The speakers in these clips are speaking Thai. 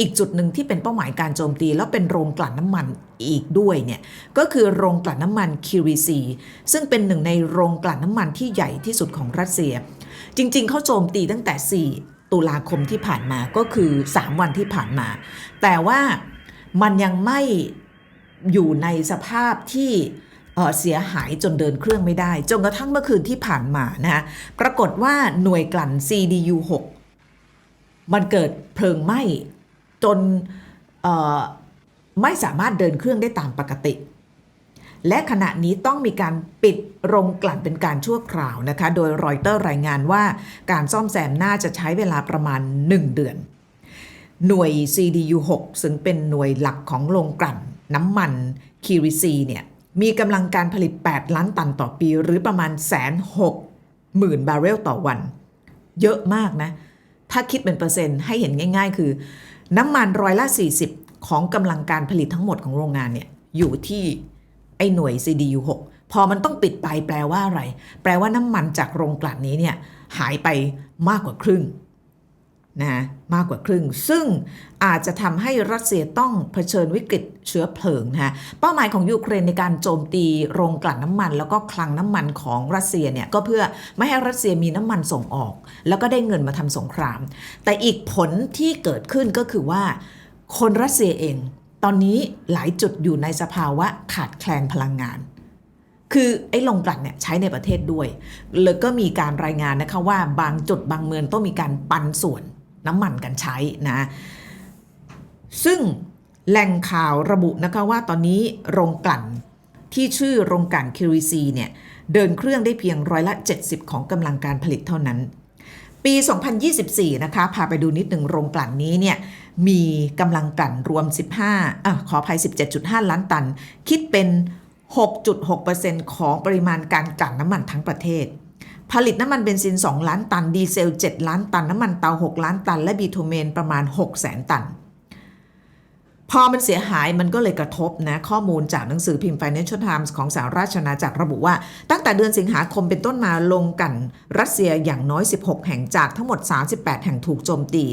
อีกจุดหนึ่งที่เป็นเป้าหมายการโจมตี แล้วเป็นโรงกลั่นน้ำมันอีกด้วยเนี่ยก็คือโรงกลั่นน้ำมันคิริซี ซึ่งเป็นหนึ่งในโรงกลั่นน้ำมันที่ใหญ่ที่สุดของรัสเซีย จริง ๆ เขาโจมตีตั้งแต่ 4 ตุลาคมที่ผ่านมาก็คือ 3 วันที่ผ่านมา แต่ว่ามันยังไม่อยู่ในสภาพที่เสียหายจนเดินเครื่องไม่ได้ จนกระทั่งเมื่อคืนที่ผ่านมานะปรากฏว่าหน่วยกลั่น CDU 6มันเกิดเพลิงไหม้ จนไม่สามารถเดินเครื่องได้ตามปกติ และขณะนี้ต้องมีการปิดโรงกลั่นเป็นการชั่วคราวนะคะ โดยรอยเตอร์รายงานว่าการซ่อมแซมน่าจะใช้เวลาประมาณ 1 เดือน หน่วย CDU 6ซึ่งเป็นหน่วยหลักของโรงกลั่นน้ำมันคิริซีเนี่ยมีกำลังการผลิต 8 ล้านตันต่อปี หรือประมาณแสนหกหมื่นบาร์เรลต่อวัน เยอะมากนะ ถ้าคิดเป็นเปอร์เซ็นต์ให้เห็นง่าย ๆ คือ น้ำมันร้อยละ 40 ของกำลังการผลิตทั้งหมดของโรงงานเนี่ยอยู่ที่ไอ้หน่วย CDU 6 พอมันต้องปิดไปแปลว่าอะไร แปลว่าน้ำมันจากโรงกลั่นนี้เนี่ยหายไปมากกว่าครึ่ง นะมากกว่าครึ่ง ซึ่งอาจจะทำให้รัสเซียต้องเผชิญวิกฤตเชื้อเพลิงนะเป้าหมายของยูเครนในการโจมตีโรงกลั่นน้ำมัน แล้วก็คลังน้ำมันของรัสเซียเนี่ยก็เพื่อไม่ให้รัสเซียมีน้ำมันส่งออก แล้วก็ได้เงินมาทำสงคราม แต่อีกผลที่เกิดขึ้นก็คือว่าคนรัสเซียเอง ตอนนี้หลายจุดอยู่ในสภาวะขาดแคลนพลังงานคือไอ้โรงกลั่นเนี่ยใช้ในประเทศด้วย แล้วก็มีการรายงานนะคะว่าบางจุดบางเมืองต้องมีการปันส่วน น้ำมันกันใช้นะซึ่งแหล่งข่าวระบุนะคะว่าตอนนี้โรงกลั่นที่ชื่อโรงกลั่นคิริซีเนี่ยเดินเครื่องได้เพียงร้อยละ 70 ของกำลังการผลิตเท่านั้น ปี 2024 นะคะ พาไปดูนิดหนึ่งโรงกลั่นนี้เนี่ยมีกำลังกลั่นรวม 15อะขออภัย 17.5 ล้านตัน คิดเป็น 6.6%ของปริมาณการกลั่นน้ำมันทั้งประเทศ ผลิตน้ำมันเบนซิน 2 ล้านตัน ดีเซล 7 ล้านตัน น้ำมันเตา 6 ล้านตัน และบีทูเมนประมาณ 6 0แสนตัน พอมันเสียหายมันก็เลยกระทบนะ ข้อมูลจากหนังสือพิมพ์ Financial Times ของสหราชอาณาจักรระบุว่า ตั้งแต่เดือนสิงหาคมเป็นต้นมาลงกันรัสเซียอย่างน้อย 16 แห่งจากทั้งหมด 38 แห่งถูกโจมตี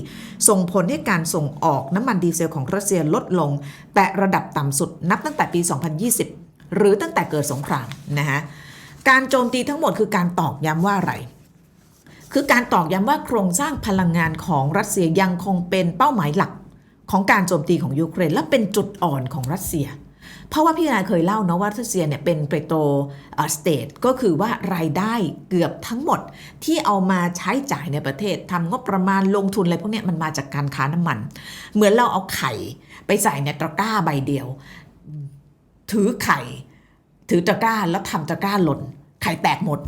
ส่งผลให้การส่งออกน้ำมันดีเซลของรัสเซียลดลง แต่ระดับต่ำสุดนับตั้งแต่ปี 2020 หรือตั้งแต่เกิดสงครามนะฮะ การโจมตีทั้งหมดคือการตอกย้ำว่าอะไร คือการตอกย้ำว่าโครงสร้างพลังงานของรัสเซียยังคงเป็นเป้าหมายหลักของการโจมตีของยูเครนและเป็นจุดอ่อนของรัสเซีย เพราะว่าพี่นาเคยเล่านะว่ารัสเซียเนี่ยเป็นเปโตรสเตทก็คือว่ารายได้เกือบทั้งหมดที่เอามาใช้จ่ายในประเทศทำงบประมาณลงทุนอะไรพวกนี้มันมาจากการค้าน้ำมัน เหมือนเราเอาไข่ไปใส่ในตะกร้าใบเดียว ถือไข่ ถือตะกร้าแล้วทำตะกร้าหล่นไข่แตกหมด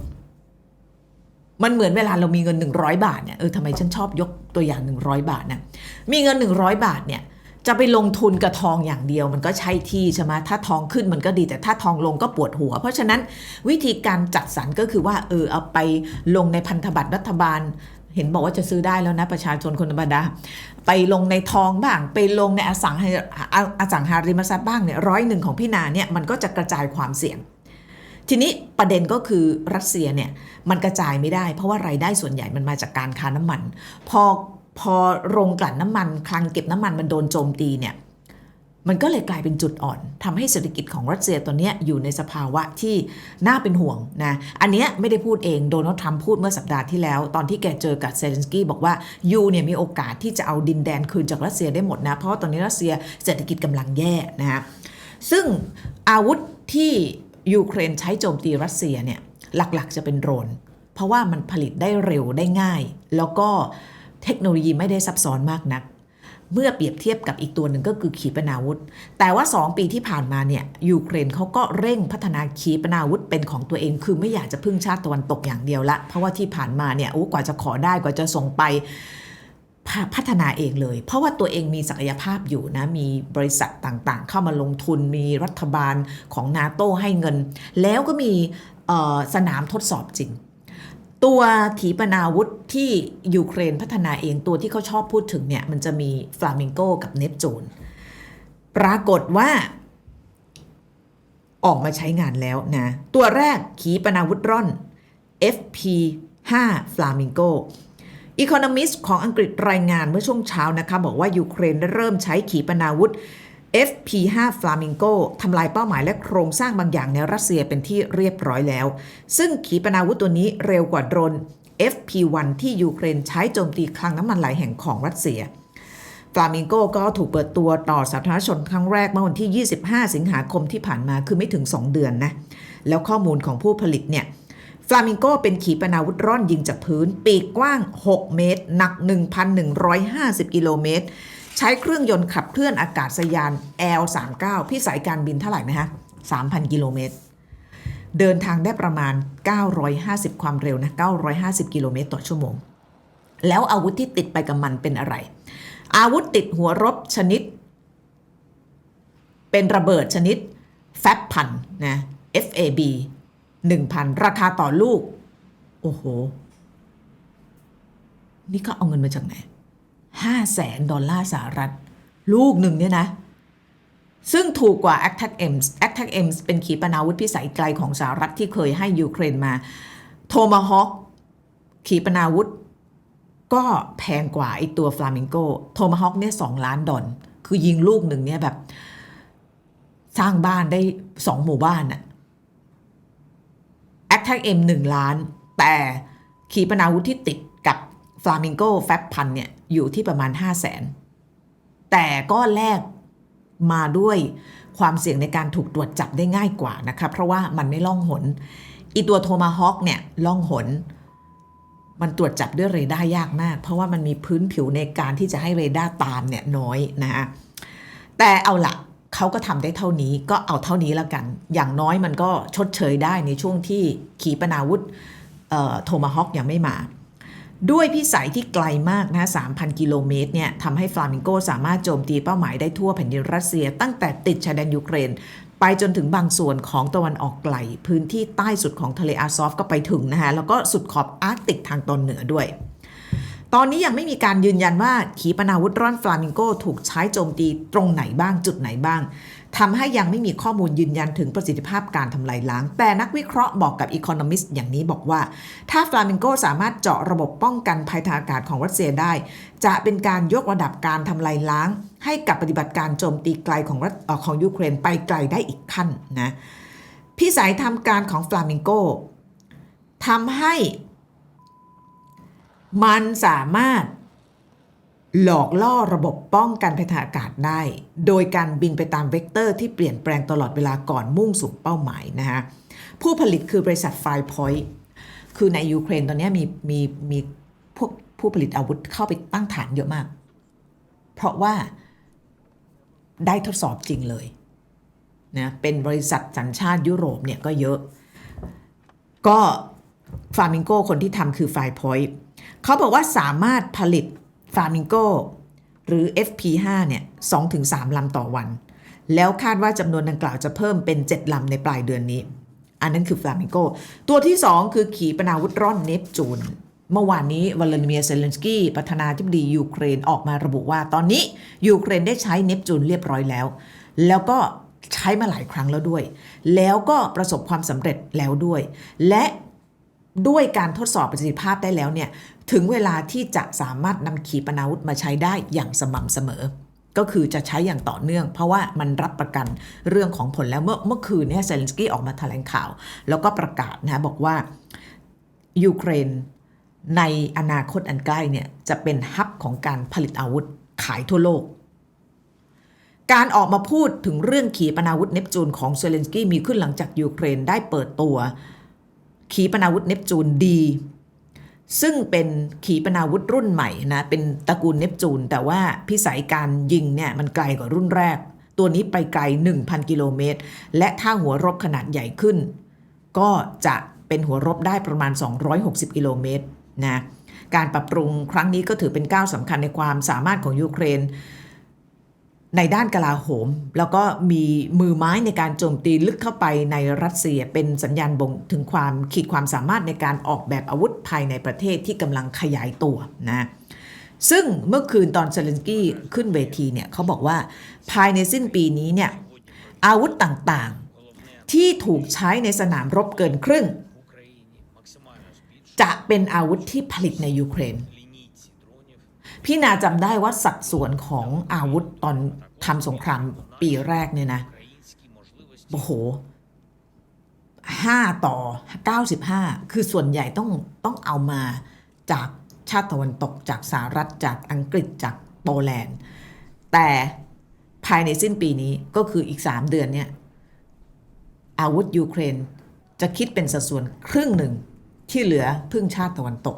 มันเหมือนเวลาเรามีเงิน 100 บาทเนี่ยเออทำไมฉันชอบยกตัวอย่าง 100 บาทนะมีเงิน 100 บาทเนี่ยจะไปลงทุนกับทองอย่างเดียวมันก็ใช่ที่ใช่ไหมถ้าทองขึ้นมันก็ดีแต่ถ้าทองลงก็ปวดหัว เพราะฉะนั้นวิธีการจัดสรรก็คือว่าเออเอาไปลงในพันธบัตรรัฐบาล เห็นบอกว่าจะซื้อได้แล้วนะประชาชนคนธรรมดาไปลงในทองบ้าง ไปลงในอสังหาอสังหาริมทรัพย์บ้างเนี่ยร้อยหนึ่งของพี่นาเนี่ยมันก็จะกระจายความเสี่ยง ทีนี้ประเด็นก็คือรัสเซียเนี่ยมันกระจายไม่ได้ เพราะว่ารายได้ส่วนใหญ่มันมาจากการค้าน้ำมัน พอพอโรงกลั่นน้ำมัน คลังเก็บน้ำมันมันโดนโจมตีเนี่ย มันก็เลยกลายเป็นจุดอ่อนทำให้เศรษฐกิจของรัสเซียตอนนี้อยู่ในสภาวะที่น่าเป็นห่วงนะ อันเนี้ยไม่ได้พูดเองโดนัลด์ทรัมป์พูดเมื่อสัปดาห์ที่แล้ว ตอนที่แกเจอกับเซเลนสกี้บอกว่ายูเนี่ยมีโอกาสที่จะเอาดินแดนคืนจากรัสเซียได้หมดนะ เพราะตอนนี้รัสเซียเศรษฐกิจกำลังแย่นะฮะซึ่งอาวุธที่ยูเครนใช้โจมตีรัสเซียเนี่ยหลักๆจะเป็นโดรน เพราะว่ามันผลิตได้เร็วได้ง่าย แล้วก็เทคโนโลยีไม่ได้ซับซ้อนมากนัก เมื่อเปรียบเทียบกับอีกตัวหนึ่งก็คือขีปนาวุธ แต่ว่า 2 ปีที่ผ่านมาเนี่ยยูเครนเขาก็เร่งพัฒนาขีปนาวุธเป็นของตัวเอง คือไม่อยากจะพึ่งชาติตะวันตกอย่างเดียวละ เพราะว่าที่ผ่านมาเนี่ยโอ้กว่าจะขอได้กว่าจะส่งไปพัฒนาเองเลย เพราะว่าตัวเองมีศักยภาพอยู่นะ มีบริษัทต่างๆ เข้ามาลงทุนมีรัฐบาลของนาโตให้เงิน แล้วก็มีสนามทดสอบจริง ตัวขีปนาวุธที่ยูเครนพัฒนาเองตัวที่เขาชอบพูดถึงเนี่ย มันจะมีฟลามิงโกกับเนปจูนปรากฏว่า ออกมาใช้งานแล้วนะ ตัวแรกขีปนาวุธร่อน FP5 Flamingo Economist ของอังกฤษรายงานเมื่อช่วงเช้านะคะ บอกว่ายูเครนได้เริ่มใช้ขีปนาวุธ FP5 Flamingo ทำลายเป้าหมายและโครงสร้างบางอย่างในรัสเซียเป็นที่เรียบร้อยแล้ว ซึ่งขีปนาวุธตัวนี้เร็วกว่าโดรน FP1 ที่ยูเครนใช้โจมตีคลังน้ำมันหลายแห่งของรัสเซียฟลามิงโกก็ถูกเปิดตัวต่อสาธารณชนครั้งแรกเมื่อวันที่ 25 สิงหาคมที่ผ่านมาคือไม่ถึง 2 เดือนนะ แล้วข้อมูลของผู้ผลิตเนี่ยฟลามิงโกเป็นขีปนาวุธร่อนยิงจากพื้น ปีกกว้าง 6 เมตร หนัก 1,150 กิโลเมตร ใช้เครื่องยนต์ขับเคลื่อนอากาศยาน L39 พี่สายการบินเท่าไหร่นะฮะ3,000 กิโลเมตร เดินทางได้ประมาณ 950 ความเร็วนะ 950 กิโลเมตรต่อชั่วโมง แล้วอาวุธที่ติดไปกับมันเป็นอะไร อาวุธติดหัวรบชนิด เป็นระเบิดชนิดแฟบพันนะ FAB 1,000 ราคาต่อลูก โอ้โห นี่เขาเอาเงินมาจากไหน ห้าแสนดอลลาร์สหรัฐ ลูกหนึ่งเนี่ยนะ ซึ่งถูกกว่า a t t a c m s a t t a c m s เป็นขีปนาวุธพิสัยไกลของสหรัฐที่เคยให้ยูเครนมา โทมาฮอ k ขีปนาวุธ ก็แพงกว่าไอตัวฟลามิงโกโทมาฮอ k เนี่ยสองล้านดอลคือยิงลูกหนึ่งเนี่ยแบบ สร้างบ้านได้สองหมู่บ้านอะ a t t a c M 1ล้าน แต่ขีปนาวุธที่ติดกับ Flamingo f a b พันเนี่ย อยู่ที่ประมาณ 5 0 0แสนแต่ก็แลกมาด้วยความเสี่ยงในการถูกตรวจจับได้ง่ายกว่านะคะเพราะว่ามันไม่ล่องหน อีตัวโทมาฮอ k เนี่ยล่องหน มันตรวจจับด้วยเรดาร์ยากมาก เพราะว่ามันมีพื้นผิวในการที่จะให้เรดาร์ตามเนี่ยน้อยนะฮะแต่เอาละเขาก็ทำได้เท่านี้ก็เอาเท่านี้แล้วกัน อย่างน้อยมันก็ชดเชยได้ในช่วงที่ขีปนาวุธโทมาฮอ k ยังไม่มา ด้วยพิสัยที่ไกลมากนะ3,000 กิโลเมตรเนี่ยทำให้ฟลามิงโกสามารถโจมตีเป้าหมายได้ทั่วแผ่นดินรัสเซีย ตั้งแต่ติดชายแดนยูเครน ไปจนถึงบางส่วนของตะวันออกไกล พื้นที่ใต้สุดของทะเลอาซอฟก็ไปถึงนะคะแล้วก็สุดขอบอาร์กติกทางตอนเหนือด้วย ตอนนี้ยังไม่มีการยืนยันว่าขีปนาวุธร่อนฟลามิงโกถูกใช้โจมตีตรงไหนบ้างจุดไหนบ้างทำให้ยังไม่มีข้อมูลยืนยันถึงประสิทธิภาพการทำลายล้าง แต่นักวิเคราะห์บอกกับ Economist อย่างนี้บอกว่า ถ้าฟลามิงโกสามารถเจาะระบบป้องกันภัยทางอากาศของรัสเซียได้ จะเป็นการยกระดับการทำลายล้าง ให้กับปฏิบัติการโจมตีไกลของรัสเอ่อของยูเครนไปไกลได้อีกขั้นนะพิสัยทำการของฟลามิงโกทำให้ มันสามารถหลอกล่อระบบป้องกันภัยทางอากาศได้ โดยการบินไปตามเวกเตอร์ที่เปลี่ยนแปลงตลอดเวลาก่อนมุ่งสู่เป้าหมายนะฮะผู้ผลิตคือบริษัทไฟพอยต์คือในยูเครนตอนนี้มีมีมีพวกผู้ผลิตอาวุธเข้าไปตั้งฐานเยอะมาก เพราะว่าได้ทดสอบจริงเลยนะเป็นบริษัทสัญชาติยุโรปเนี่ยก็เยอะ ก็ ฟาร์มิงโกคนที่ทำคือไฟพอยต์เขาบอกว่าสามารถผลิตฟาร์มิงโกหรือ FP5 เนี่ย2-3 ลำต่อวัน แล้วคาดว่าจำนวนดังกล่าวจะเพิ่มเป็น 7 ลำในปลายเดือนนี้ อันนั้นคือฟลามิงโก ตัวที่ 2 คือขีปนาวุธร่อนเนปจูน เมื่อวานนี้วลาดิเมียเซเลนสกี้ประธานาธิบดียูเครนออกมาระบุว่าตอนนี้ยูเครนได้ใช้เนปจูนเรียบร้อยแล้ว แล้วก็ใช้มาหลายครั้งแล้วด้วย แล้วก็ประสบความสำเร็จแล้วด้วย และ ด้วยการทดสอบประสิทธิภาพได้แล้วเนี่ยถึงเวลาที่จะสามารถนำขีปนาวุธมาใช้ได้อย่างสม่ำเสมอ ก็คือจะใช้อย่างต่อเนื่อง เพราะว่ามันรับประกันเรื่องของผลแล้วเมื่อเมื่อคืนเนี่ยเซเลนสกี้ออกมาแถลงข่าว แล้วก็ประกาศนะบอกว่ายูเครนในอนาคตอันใกล้เนี่ยจะเป็นฮับของการผลิตอาวุธขายทั่วโลก การออกมาพูดถึงเรื่องขีปนาวุธเนปจูนของเซเลนสกี้มีขึ้นหลังจากยูเครนได้เปิดตัว ขีปนาวุธเนปจูนดี ซึ่งเป็นขีปนาวุธรุ่นใหม่นะเป็นตระกูลเนปจูน แต่ว่าพิสัยการยิงเนี่ยมันไกลกว่ารุ่นแรก ตัวนี้ไปไกล 1,000 กิโลเมตร และถ้าหัวรบขนาดใหญ่ขึ้น ก็จะเป็นหัวรบได้ประมาณ 260 กิโลเมตรนะการปรับปรุงครั้งนี้ก็ถือเป็นก้าวสำคัญในความสามารถของยูเครน ในด้านกลาโหม แล้วก็มีมือไม้ในการโจมตีลึกเข้าไปในรัสเซียเป็นสัญญาณบ่งถึงความขีดความสามารถในการออกแบบอาวุธภายในประเทศที่กำลังขยายตัวนะซึ่งเมื่อคืนตอนเซเลนกี้ขึ้นเวทีเนี่ยเขาบอกว่าภายในสิ้นปีนี้เนี่ยอาวุธต่างๆ ที่ถูกใช้ในสนามรบเกินครึ่ง จะเป็นอาวุธที่ผลิตในยูเครน พี่นาจำได้ว่าสัดส่วนของอาวุธตอนทำสงครามปีแรกเนี่ยนะโอ้โหห้าต่อ95คือส่วนใหญ่ต้องต้องเอามาจากชาติตะวันตกจากสหรัฐจากอังกฤษจากโปแลนด์ แต่ภายในสิ้นปีนี้ก็คืออีก 3 เดือนเนี่ยอาวุธยูเครนจะคิดเป็นสัดส่วนครึ่งหนึ่งที่เหลือพึ่งชาติตะวันตก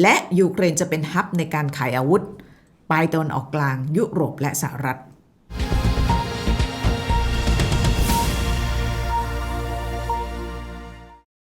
และยูเครนจะเป็นฮับในการขายอาวุธ ไปตะวันออกกลางยุโรปและสหรัฐ